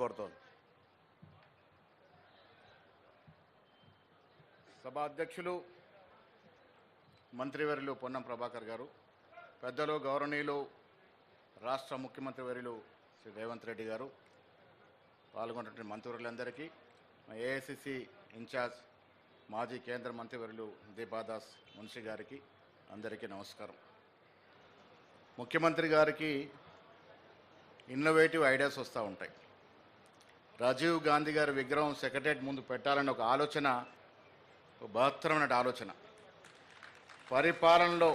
కోరుతోంది సభ అధ్యక్షులు మంత్రివర్యులు పొన్నం ప్రభాకర్ గారు పెద్దలు గౌరవనీయులు రాష్ట్ర ముఖ్యమంత్రి వర్యులు శ్రీ రేవంత్ రెడ్డి గారు పాల్గొన్నటువంటి మంత్రివర్యులందరికీ మా ఏఐసిసి ఇన్ఛార్జ్ మాజీ కేంద్ర మంత్రివర్యులు దీపాదాస్ మున్షి గారికి అందరికీ నమస్కారం. ముఖ్యమంత్రి గారికి ఇన్నోవేటివ్ ఐడియాస్ వస్తూ ఉంటాయి. రాజీవ్ గాంధీ గారి విగ్రహం సెక్రటరేట్ ముందు పెట్టాలని ఒక ఆలోచన ఒక బహత్తరమైన ఆలోచన. పరిపాలనలో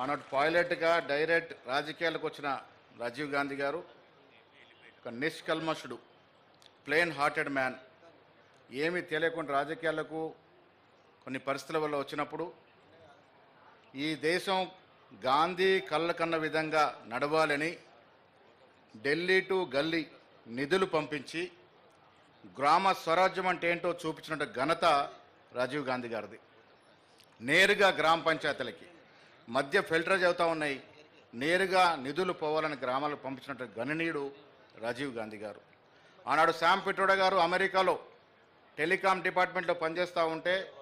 ఆనాడు పైలట్గా డైరెక్ట్ రాజకీయాలకు వచ్చిన రాజీవ్ గాంధీ గారు ఒక నిష్కల్మషుడు ప్లెయిన్ హార్టెడ్ మ్యాన్. ఏమీ తెలియకుండా రాజకీయాలకు కొన్ని పరిస్థితుల వల్ల వచ్చినప్పుడు ఈ దేశం గాంధీ కళ్ళ కన్న విధంగా నడవాలని ఢిల్లీ టు గల్లీ నిధులు పంపించి గ్రామ స్వరాజ్యం అంటే ఏంటో చూపించినట్టు ఘనత రాజీవ్ గాంధీ గారిది. నేరుగా గ్రామ పంచాయతీలకి. మధ్య ఫిల్టర్ అవుతూ ఉన్నాయి. నేరుగా నిధులు పోవాలని గ్రామాలకు పంపించినట్టు గణనీయుడు రాజీవ్ గాంధీ గారు. ఆనాడు శామ్ పిట్రోడా గారు అమెరికాలో టెలికాం డిపార్ట్మెంట్లో పనిచేస్తూ ఉంటే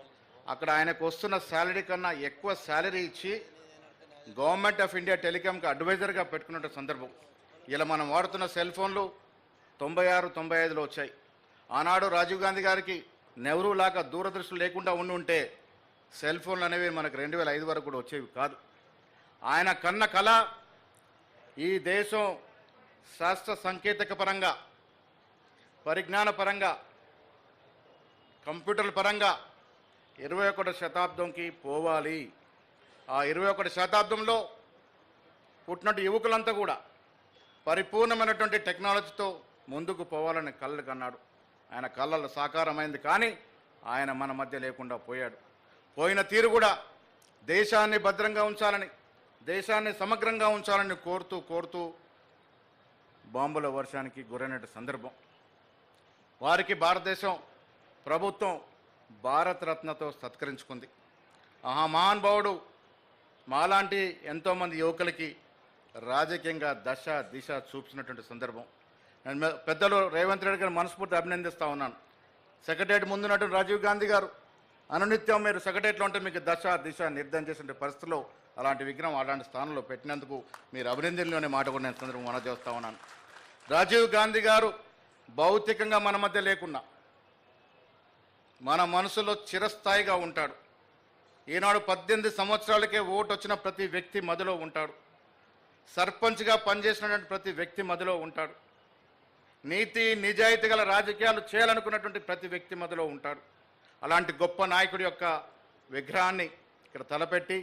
అక్కడ ఆయనకు వస్తున్న శాలరీ కన్నా ఎక్కువ శాలరీ ఇచ్చి గవర్నమెంట్ ఆఫ్ ఇండియా టెలికాంకి అడ్వైజర్గా పెట్టుకున్న సందర్భం. ఇలా మనం వాడుతున్న సెల్ ఫోన్లు తొంభై ఆరు తొంభై ఐదులో వచ్చాయి. ఆనాడు రాజీవ్ గాంధీ గారికి నెహ్రూ లాగా దూరదృష్టి లేకుండా ఉండి ఉంటే సెల్ ఫోన్లు అనేవి మనకు రెండు వేల ఐదు వరకు కూడా వచ్చేవి కాదు. ఆయన కన్న కళ ఈ దేశం శాస్త్ర సాంకేతిక పరంగా పరిజ్ఞాన పరంగా కంప్యూటర్ల పరంగా ఇరవై ఒకటి శతాబ్దంకి పోవాలి. ఆ ఇరవై ఒకటి శతాబ్దంలో పుట్టినట్టు యువకులంతా కూడా పరిపూర్ణమైనటువంటి టెక్నాలజీతో ముందుకు పోవాలని కళ్ళు కన్నాడు. ఆయన కళ్ళల్లో సాకారమైంది కానీ ఆయన మన మధ్య లేకుండా పోయాడు. పోయిన తీరు కూడా దేశాన్ని భద్రంగా ఉంచాలని దేశాన్ని సమగ్రంగా ఉంచాలని కోరుతూ కోరుతూ బాంబుల వర్షానికి గురైనటు సందర్భం. వారికి భారతదేశం ప్రభుత్వం భారతరత్నతో సత్కరించుకుంది. ఆహా మహానుభావుడు మాలాంటి ఎంతోమంది యువకులకి రాజకీయంగా దశ దిశ చూపించినటువంటి సందర్భం. నేను పెద్దలు రేవంత్ రెడ్డి గారిని మనస్ఫూర్తి అభినందిస్తూ ఉన్నాను. సెక్రటరియట్ ముందున్నటువంటి రాజీవ్ గాంధీ గారు అనునిత్యం మీరు సెక్రటరియట్లో ఉంటే మీకు దశ దిశ నిర్ధారణ చేసిన పరిస్థితుల్లో అలాంటి విగ్రహం అలాంటి స్థానంలో పెట్టినందుకు మీరు అభినందనలోనే మాట కూడా నేను సందర్భం మనం చేస్తూ ఉన్నాను. రాజీవ్ గాంధీ గారు భౌతికంగా మన మధ్య లేకున్నా మన మనసులో చిరస్థాయిగా ఉంటాడు. ఈనాడు పద్దెనిమిది సంవత్సరాలకే ఓటు వచ్చిన ప్రతి వ్యక్తి మదిలో ఉంటాడు. సర్పంచ్గా పనిచేసినటువంటి ప్రతి వ్యక్తి మదిలో ఉంటాడు. నీతి నిజాయితీ గల రాజకీయాలు చేయాలనుకున్నటువంటి ప్రతి వ్యక్తి మధ్యలో ఉంటారు. అలాంటి గొప్ప నాయకుడి యొక్క విగ్రహాన్ని ఇక్కడ తలపెట్టి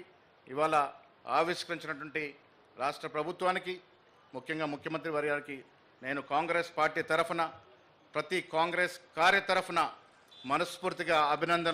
ఇవాళ ఆవిష్కరించినటువంటి రాష్ట్ర ప్రభుత్వానికి ముఖ్యంగా ముఖ్యమంత్రి వారి గారికి నేను కాంగ్రెస్ పార్టీ తరఫున ప్రతి కాంగ్రెస్ కార్య తరఫున మనస్ఫూర్తిగా అభినందనలు